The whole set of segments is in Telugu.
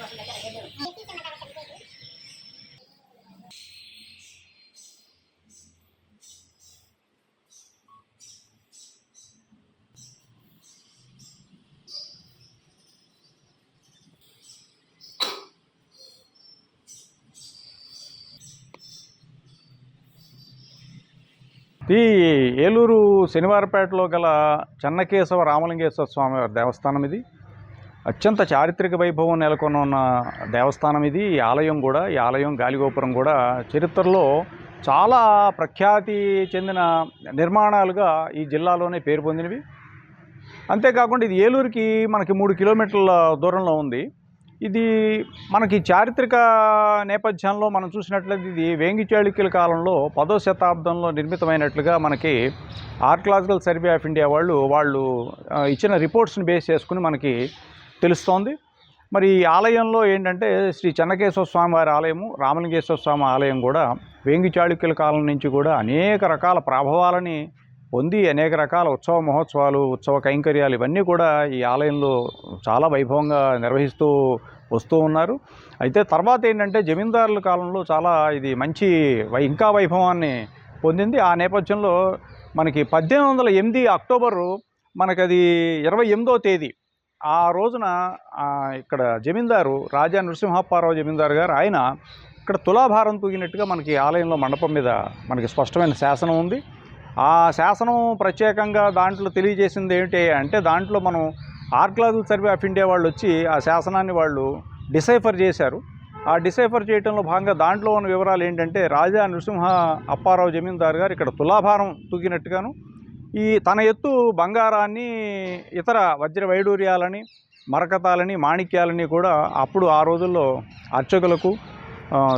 ఈ ఏలూరు శనివారపేటలో గల చెన్నకేశవ రామలింగేశ్వర స్వామివారి దేవస్థానం ఇది. అత్యంత చారిత్రక వైభవం నెలకొని ఉన్న దేవస్థానం ఇది. ఈ ఆలయం కూడా ఈ ఆలయం గాలిగోపురం కూడా చరిత్రలో చాలా ప్రఖ్యాతి చెందిన నిర్మాణాలుగా ఈ జిల్లాలోనే పేరు పొందినవి. అంతేకాకుండా ఇది ఏలూరుకి మనకి మూడు కిలోమీటర్ల దూరంలో ఉంది. ఇది మనకి చారిత్రక నేపథ్యంలో మనం చూసినట్లయితే ఇది వేంగి చాళుక్యుల కాలంలో పదో శతాబ్దంలో నిర్మితమైనట్లుగా మనకి ఆర్కలాజికల్ సర్వే ఆఫ్ ఇండియా వాళ్ళు వాళ్ళు ఇచ్చిన రిపోర్ట్స్ని బేస్ చేసుకుని మనకి తెలుస్తోంది. మరి ఈ ఆలయంలో ఏంటంటే శ్రీ చెన్నకేశ్వర స్వామి వారి ఆలయము రామలింగేశ్వర స్వామి ఆలయం కూడా వేంగి చాళుక్యుల కాలం నుంచి కూడా అనేక రకాల ప్రభావాలని పొంది అనేక రకాల ఉత్సవ మహోత్సవాలు ఉత్సవ కైంకర్యాలు ఇవన్నీ కూడా ఈ ఆలయంలో చాలా వైభవంగా నిర్వహిస్తూ వస్తూ ఉన్నారు. అయితే తర్వాత ఏంటంటే జమీందారుల కాలంలో చాలా ఇది మంచి వై ఇంకా వైభవాన్ని పొందింది. ఆ నేపథ్యంలో మనకి పద్దెనిమిది వందల ఎనిమిది అక్టోబరు మనకి అది ఇరవై ఎనిమిదో తేదీ ఆ రోజున ఇక్కడ జమీందారు రాజా నృసింహప్పారావు జమీందారు గారు ఆయన ఇక్కడ తులాభారం తూగినట్టుగా మనకి ఆలయంలో మండపం మీద మనకి స్పష్టమైన శాసనం ఉంది. ఆ శాసనం ప్రత్యేకంగా దాంట్లో తెలియజేసింది ఏంటి అంటే దాంట్లో మనం ఆర్కలాజికల్ సర్వే ఆఫ్ ఇండియా వాళ్ళు వచ్చి ఆ శాసనాన్ని వాళ్ళు డిసైఫర్ చేశారు. ఆ డిసైఫర్ చేయడంలో భాగంగా దాంట్లో ఉన్న వివరాలు ఏంటంటే రాజా నృసింహ అప్పారావు జమీందారు గారు ఇక్కడ తులాభారం తూగినట్టుగాను ఈ తన ఎత్తు బంగారాన్ని ఇతర వజ్ర వైడూర్యాలని మరకతాలని మాణిక్యాలని కూడా అప్పుడు ఆ రోజుల్లో అర్చకులకు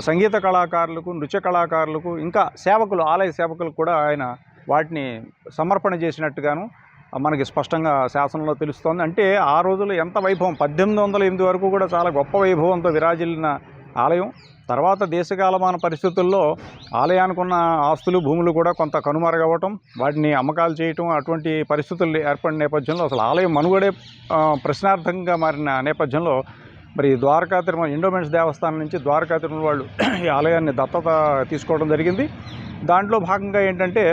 సంగీత కళాకారులకు నృత్య కళాకారులకు ఇంకా సేవకులు ఆలయ సేవకులకు కూడా ఆయన వాటిని సమర్పణ చేసినట్టుగాను మనకి స్పష్టంగా శాసనంలో తెలుస్తోంది. అంటే ఆ రోజుల్లో ఎంత వైభవం పద్దెనిమిది వందల ఎనిమిది వరకు కూడా చాలా గొప్ప వైభవంతో విరాజిల్లిన ఆలయం. తర్వాత దేశకాలమాన పరిస్థితుల్లో ఆలయానికి ఉన్న ఆస్తులు భూములు కూడా కొంత కనుమరుగవ్వటం వాటిని అమ్మకాలు చేయటం అటువంటి పరిస్థితులు ఏర్పడిన నేపథ్యంలో అసలు ఆలయం మనుగడే ప్రశ్నార్థంగా మారిన నేపథ్యంలో మరి ద్వారకా తిరుమల ఇండోమెంట్స్ దేవస్థానం నుంచి ద్వారకా తిరుమల వాళ్ళు ఈ ఆలయాన్ని దత్తత తీసుకోవడం జరిగింది. దాంట్లో భాగంగా ఏంటంటే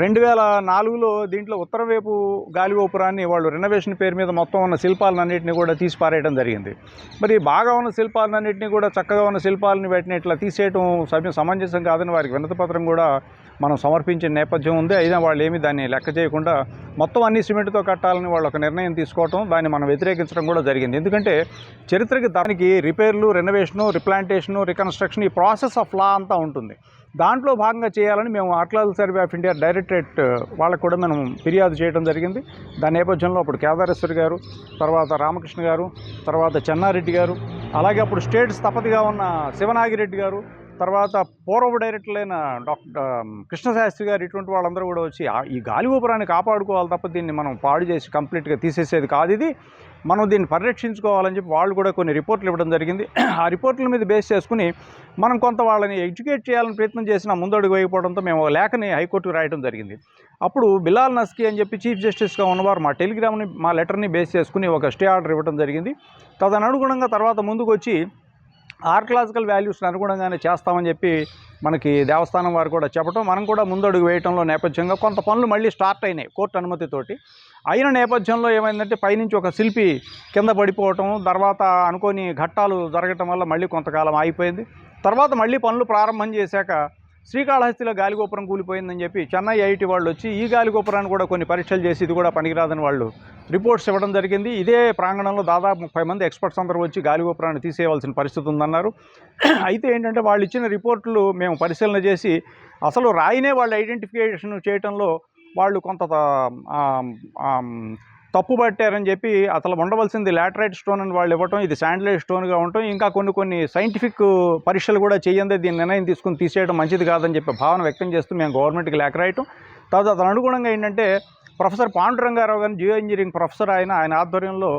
రెండు వేల నాలుగులో దీంట్లో ఉత్తరవైపు గాలిగోపురాన్ని వాళ్ళు రెనోవేషన్ పేరు మీద మొత్తం ఉన్న శిల్పాలన్నింటినీ కూడా తీసి పారేయడం జరిగింది. మరి బాగా ఉన్న శిల్పాలన్నింటినీ కూడా చక్కగా ఉన్న శిల్పాలని వాటిని ఇట్లా తీసేయటం సమయం సమంజసం కాదని వారికి వినతపత్రం కూడా మనం సమర్పించిన నేపథ్యం ఉంది. అయినా వాళ్ళు ఏమి దాన్ని లెక్క చేయకుండా మొత్తం అన్ని సిమెంట్తో కట్టాలని వాళ్ళు ఒక నిర్ణయం తీసుకోవటం దాన్ని మనం వ్యతిరేకించడం కూడా జరిగింది. ఎందుకంటే చరిత్రకి దానికి రిపేర్లు రెనోవేషను రిప్లాంటేషను రికన్స్ట్రక్షన్ ఈ ప్రాసెస్ ఆఫ్ లా అంతా ఉంటుంది. దాంట్లో భాగంగా చేయాలని మేము archaeological survey of India directorate వాళ్ళకు కూడా మనం ఫిర్యాదు చేయడం జరిగింది. దాని నేపథ్యంలో అప్పుడు కేదారేశ్వరి గారు తర్వాత రామకృష్ణ గారు తర్వాత చెన్నారెడ్డి గారు అలాగే అప్పుడు స్టేట్ స్థపతిగా ఉన్న శివనాగిరెడ్డి గారు తర్వాత పూర్వపు డైరెక్టర్లైన డాక్టర్ కృష్ణశాస్త్రి గారు ఇటువంటి వాళ్ళందరూ కూడా వచ్చి ఈ గాలి ఊపరాన్ని కాపాడుకోవాలి తప్ప దీన్ని మనం పాడు చేసి కంప్లీట్గా తీసేసేది కాదు ఇది. మనం దీన్ని పరిరక్షించుకోవాలని చెప్పి వాళ్ళు కూడా కొన్ని రిపోర్ట్లు ఇవ్వడం జరిగింది. ఆ రిపోర్ట్ల మీద బేస్ చేసుకుని మనం కొంత వాళ్ళని ఎడ్యుకేట్ చేయాలని ప్రయత్నం చేసిన ముందడుగు వేయకపోవడంతో మేము ఒక లేఖని హైకోర్టుకు రాయడం జరిగింది. అప్పుడు బిలాల్ నస్కీ అని చెప్పి చీఫ్ జస్టిస్గా ఉన్నవారు మా టెలిగ్రామ్ని మా లెటర్ని బేస్ చేసుకుని ఒక స్టే ఆర్డర్ ఇవ్వడం జరిగింది. తదనుగుణంగా తర్వాత ముందుకు వచ్చి ఆర్కలాజికల్ వాల్యూస్ని అనుగుణంగానే చేస్తామని చెప్పి మనకి దేవస్థానం వారు కూడా చెప్పడం మనం కూడా ముందడుగు వేయటంలో నేపథ్యంగా కొంత పనులు మళ్ళీ స్టార్ట్ అయినాయి కోర్టు అనుమతితోటి. అయిన నేపథ్యంలో ఏమైందంటే పైనుంచి ఒక శిల్పి కింద పడిపోవటం తర్వాత అనుకోని ఘట్టాలు జరగటం వల్ల మళ్ళీ కొంతకాలం ఆగిపోయింది. తర్వాత మళ్ళీ పనులు ప్రారంభం చేశాక శ్రీకాళహస్తిలో గాలిగోపురం కూలిపోయిందని చెప్పి చెన్నై ఐఐటి వాళ్ళు వచ్చి ఈ గాలిగోపురాన్ని కూడా కొన్ని పరీక్షలు చేసి ఇది కూడా పనికిరాదని వాళ్ళు రిపోర్ట్స్ ఇవ్వడం జరిగింది. ఇదే ప్రాంగణంలో దాదాపు ముప్పై మంది ఎక్స్పర్ట్స్ అందరూ వచ్చి గాలిగోపురాన్ని తీసేయవలసిన పరిస్థితి ఉందన్నారు. అయితే ఏంటంటే వాళ్ళు ఇచ్చిన రిపోర్టులు మేము పరిశీలన చేసి అసలు రాయినే వాళ్ళు ఐడెంటిఫికేషన్ చేయడంలో వాళ్ళు కొంత తప్పు పట్టారని చెప్పి అసలు ఉండవలసింది లాటరైట్ స్టోన్ అని వాళ్ళు ఇవ్వటం ఇది శాండ్లైట్ స్టోన్గా ఉండటం ఇంకా కొన్ని కొన్ని సైంటిఫిక్ పరీక్షలు కూడా చేయందే దీని నిర్ణయం తీసుకుని తీసేయడం మంచిది కాదని చెప్పి భావన వ్యక్తం చేస్తూ మేము గవర్నమెంట్కి లేఖ రాయటం తర్వాత అతను అనుగుణంగా ఏంటంటే ప్రొఫెసర్ పాండురంగారావు గారిని జియో ఇంజనీరింగ్ ప్రొఫెసర్ ఆయన ఆయన ఆధ్వర్యంలో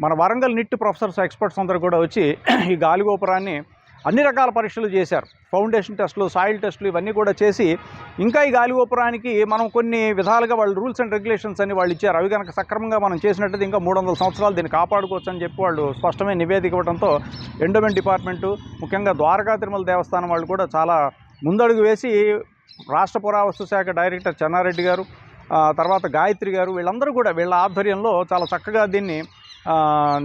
మన వరంగల్ నిట్ ప్రొఫెసర్స్ ఎక్స్పర్ట్స్ అందరూ కూడా వచ్చి ఈ గాలిగోపురాన్ని అన్ని రకాల పరీక్షలు చేశారు. ఫౌండేషన్ టెస్టులు సాయిల్ టెస్టులు ఇవన్నీ కూడా చేసి ఇంకా ఈ గాలిగోపురానికి మనం కొన్ని విధాలుగా వాళ్ళు రూల్స్ అండ్ రెగ్యులేషన్స్ అని వాళ్ళు ఇచ్చారు. అవి కనుక సక్రమంగా మనం చేసినట్టయితే ఇంకా మూడు వందల సంవత్సరాలు దీన్ని కాపాడుకోవచ్చు అని చెప్పి వాళ్ళు స్పష్టమైన నివేదిక ఇవ్వడంతో ఎండోమెంట్ డిపార్ట్మెంటు ముఖ్యంగా ద్వారకా తిరుమల దేవస్థానం వాళ్ళు కూడా చాలా ముందడుగు వేసి రాష్ట్ర పురావస్తు శాఖ డైరెక్టర్ చెన్నారెడ్డి గారు తర్వాత గాయత్రి గారు వీళ్ళందరూ కూడా వీళ్ళ ఆధ్వర్యంలో చాలా చక్కగా దీన్ని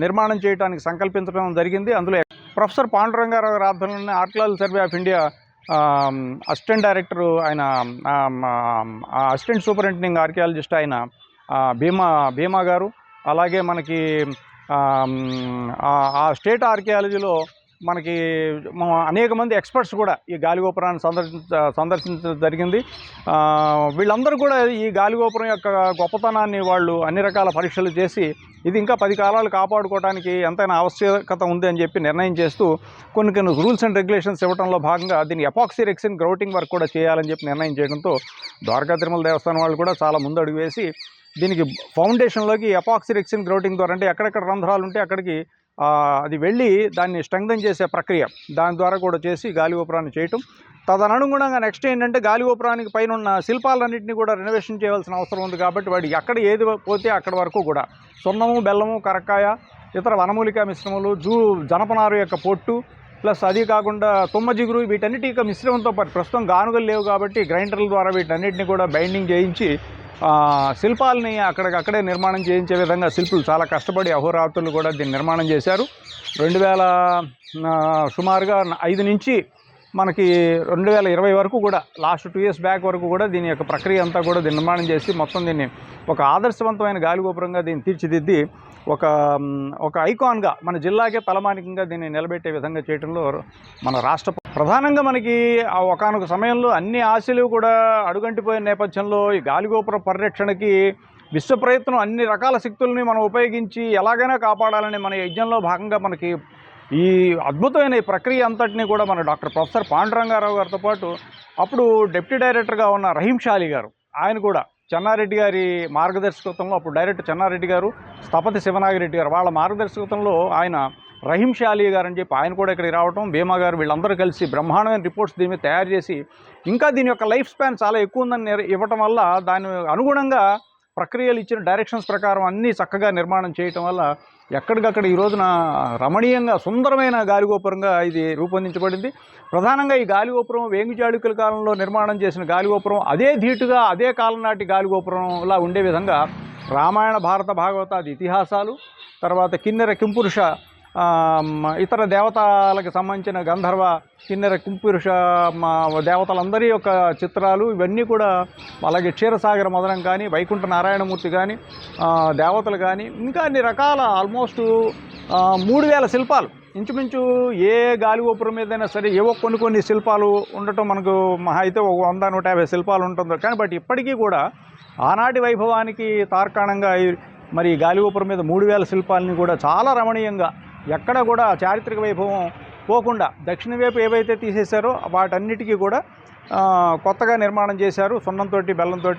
నిర్మాణం చేయడానికి సంకల్పించడం జరిగింది. అందులో ప్రొఫెసర్ పాండురంగారావు గారి ఆధ్వర్యంలోనే survey of India assistant director ఆయన అసిస్టెంట్ సూపరింటెండింగ్ ఆర్కియాలజిస్ట్ ఆయన భీమా భీమా గారు అలాగే మనకి ఆ స్టేట్ ఆర్కియాలజీలో మనకి అనేక మంది ఎక్స్పర్ట్స్ కూడా ఈ గాలిగోపురాన్ని సందర్శించ సందర్శించడం జరిగింది వీళ్ళందరూ కూడా ఈ గాలిగోపురం యొక్క గొప్పతనాన్ని వాళ్ళు అన్ని రకాల పరీక్షలు చేసి ఇది ఇంకా పది కాలాలు కాపాడుకోవడానికి ఎంతైనా ఆవశ్యకత ఉంది అని చెప్పి నిర్ణయం చేస్తూ కొన్ని కొన్ని రూల్స్ అండ్ రెగ్యులేషన్స్ ఇవ్వడంలో భాగంగా దీన్ని ఎపాక్సీ రెక్సిన్ గ్రౌటింగ్ వర్క్ కూడా చేయాలని చెప్పి నిర్ణయం చేయడంతో ద్వారకా తిరుమల దేవస్థానం వాళ్ళు కూడా చాలా ముందడుగు వేసి దీనికి ఫౌండేషన్లోకి ఎపాక్సీ రెక్సిన్ గ్రౌటింగ్ ద్వారా అంటే ఎక్కడెక్కడ రంధ్రాలు ఉంటే అక్కడికి అది వెళ్ళి దాన్ని స్ట్రెంగ్దన్ చేసే ప్రక్రియ. దాని ద్వారా కూడా చేసి గాలి గోపురాన్ని చేయటం. తదనుగుణంగా నెక్స్ట్ ఏంటంటే గాలి గోపురానికి పైన ఉన్న శిల్పాలన్నింటినీ కూడా రెనోవేషన్ చేయవలసిన అవసరం ఉంది కాబట్టి వాడి ఎక్కడ ఏది పోతే అక్కడ వరకు కూడా సున్నము బెల్లము కరక్కాయ ఇతర వనమూలిక మిశ్రమలు జూ జనపనారు యొక్క పొట్టు ప్లస్ అది కాకుండా తుమ్మజిగురు వీటన్నిటి యొక్క మిశ్రమంతో పాటు ప్రస్తుతం గానుగలు లేవు కాబట్టి గ్రైండర్ల ద్వారా వీటన్నిటిని కూడా బైండింగ్ చేయించి శిల్పాలని అక్కడికక్కడే నిర్మాణం చేయించే విధంగా శిల్పులు చాలా కష్టపడి అహోరాత్రులు కూడా దీన్ని నిర్మాణం చేశారు. రెండు వేల సుమారుగా ఐదు నుంచి మనకి రెండు వేల ఇరవై వరకు కూడా లాస్ట్ టూ ఇయర్స్ బ్యాక్ వరకు కూడా దీని యొక్క ప్రక్రియ అంతా కూడా దీన్ని నిర్మాణం చేసి మొత్తం దీన్ని ఒక ఆదర్శవంతమైన గాలిగోపురంగా దీన్ని తీర్చిదిద్ది ఒక ఒక ఐకాన్గా మన జిల్లాకే తలమానికంగా దీన్ని నిలబెట్టే విధంగా చేయడంలో మన రాష్ట్ర ప్రధానంగా మనకి ఆ ఒకానొక సమయంలో అన్ని ఆశలు కూడా అడుగంటిపోయిన నేపథ్యంలో ఈ గాలిగోపుర పరిరక్షణకి విశ్వ ప్రయత్నం అన్ని రకాల శక్తుల్ని మనం ఉపయోగించి ఎలాగైనా కాపాడాలని మన యజ్ఞంలో భాగంగా మనకి ఈ అద్భుతమైన ఈ ప్రక్రియ అంతటినీ కూడా మన డాక్టర్ ప్రొఫెసర్ పాండురంగారావు గారితో పాటు అప్పుడు డిప్యూటీ డైరెక్టర్గా ఉన్న రహీం షాలి గారు ఆయన కూడా చెన్నారెడ్డి గారి మార్గదర్శకత్వంలో అప్పుడు డైరెక్టర్ చెన్నారెడ్డి గారు స్థపతి శివనాగిరెడ్డి గారు వాళ్ళ మార్గదర్శకత్వంలో ఆయన రహీం షాలీ గారు అని చెప్పి ఆయన కూడా ఇక్కడికి రావడం భీమా గారు వీళ్ళందరూ కలిసి బ్రహ్మాండమైన రిపోర్ట్స్ దీని మీద తయారు చేసి ఇంకా దీని యొక్క లైఫ్ స్పాన్ చాలా ఎక్కువ ఉందని ఇవ్వటం వల్ల దాని అనుగుణంగా ప్రక్రియలు ఇచ్చిన డైరెక్షన్స్ ప్రకారం అన్నీ చక్కగా నిర్మాణం చేయటం వల్ల ఎక్కడికక్కడ ఈ రోజున రమణీయంగా సుందరమైన గాలిగోపురంగా ఇది రూపొందించబడింది. ప్రధానంగా ఈ గాలిగోపురం వేంగుజాడుకుల కాలంలో నిర్మాణం చేసిన గాలిగోపురం అదే ధీటుగా అదే కాలం నాటి గాలిగోపురంలా ఉండే విధంగా రామాయణ భారత భాగవతాది ఇతిహాసాలు తర్వాత కిన్నెర కింపురుష ఇతర దేవతలకు సంబంధించిన గంధర్వ కిన్నెర కుంపురుష మా దేవతలందరి యొక్క చిత్రాలు ఇవన్నీ కూడా అలాగే క్షీరసాగర మదనం కానీ వైకుంఠ నారాయణమూర్తి కానీ దేవతలు కానీ ఇంకా అన్ని రకాల ఆల్మోస్ట్ మూడు వేల శిల్పాలు. ఇంచుమించు ఏ గాలిగోపురం మీదైనా సరే ఏవో కొన్ని కొన్ని శిల్పాలు ఉండటం మనకు మహా అయితే ఒక వంద నూట యాభై శిల్పాలు ఉంటుందో. కానీ బట్ ఇప్పటికీ కూడా ఆనాటి వైభవానికి తార్కాణంగా మరి గాలిగోపురం మీద మూడు వేల శిల్పాలని కూడా చాలా రమణీయంగా ఎక్కడ కూడా చారిత్రక వైభవం పోకుండా దక్షిణ వైపు ఏవైతే తీసేశారో వాటన్నిటికీ కూడా కొత్తగా నిర్మాణం చేశారు సున్నంతో బెల్లంతో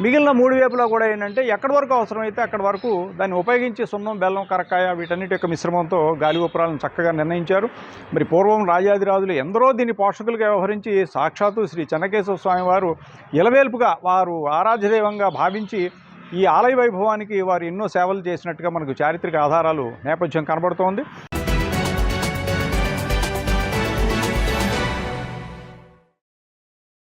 మిగిలిన మూడు వైపులా కూడా ఏంటంటే ఎక్కడి వరకు అవసరమైతే అక్కడి వరకు దాన్ని ఉపయోగించి సున్నం బెల్లం కరక్కాయ వీటన్నిటి యొక్క మిశ్రమంతో గాలిగోపురాలను చక్కగా నిర్ణయించారు. మరి పూర్వం రాజాదిరాజులు ఎందరో దీని పోషకులుగా వ్యవహరించి సాక్షాత్తు శ్రీ చెన్నకేశవ స్వామి వారు ఇలవేల్పుగా వారు ఆరాధ్యదైవంగా భావించి ఈ ఆలయ వైభవానికి వారు ఎన్నో సేవలు చేసినట్టుగా మనకు చారిత్రక ఆధారాలు నేపథ్యం కనబడుతోంది.